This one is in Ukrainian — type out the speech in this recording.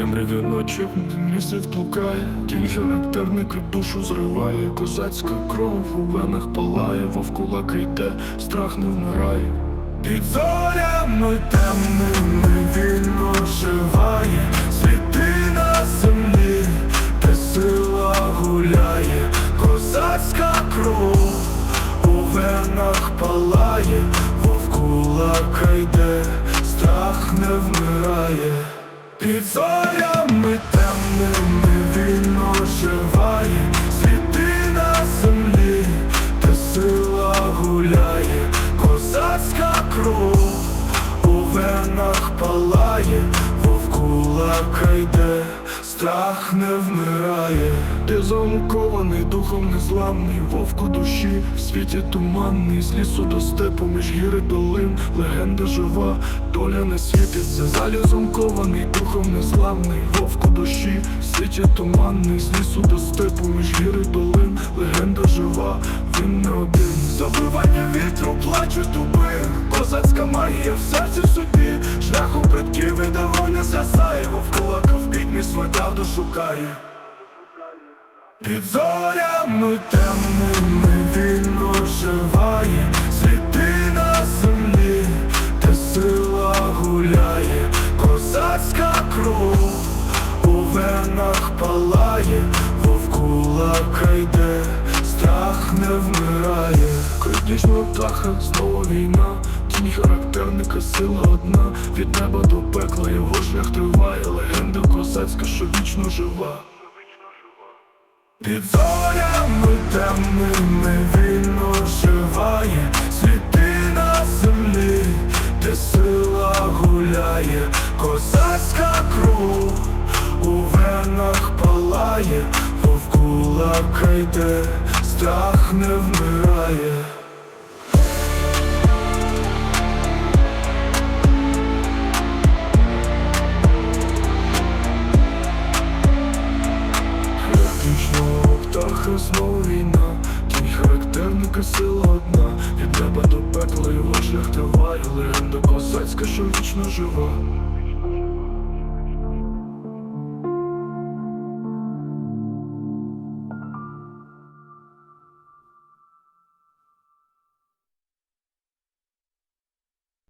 темряві ночі місяць блукає, тінь характерника душу зриває, козацька кров у венах палає, вовкулака йде, страх не вмирає. Під зорями темними вільно живає, світи на землі, де сила гуляє, козацька кров у венах палає, вовкулака йде, страх не вмирає. Під зорями темними вільно живає, світи на землі, де сила гуляє, козацька кров у венах палає, вовкулака йде, страх не вмирає, ти замкований духом незламний, вовк душі, в світі туманний, з лісу до степу, між гіри долин, легенда жива, доля не світиться, залізом кований, духом незламний, вовк у душі, в світі туманний, з лісу до степу, між гіри долин, легенда жива, він не один. Забивання вітру, плачуть дуби, козацька магія в серці в собі, шляху предків і давно згасає, вовкулака в бідні свою правду шукає. Під зорями темними вільно живає, світи на землі, де сила гуляє, козацька кров у венах палає, вовкулака йде, страх не вмирає, критична птаха, знову війна, тінь характерника, сила одна, від неба до пекла його шлях триває, легенда козацька, що вічно жива. Під зорями темними вільно живає, світи на землі, де сила гуляє, козацька кров у венах палає, вовкулака йде, страх не вмирає. Птаха знову війна, тінь характерника сила одна, від неба до пекла його шлях триває, легенда козацька, що вічно жива.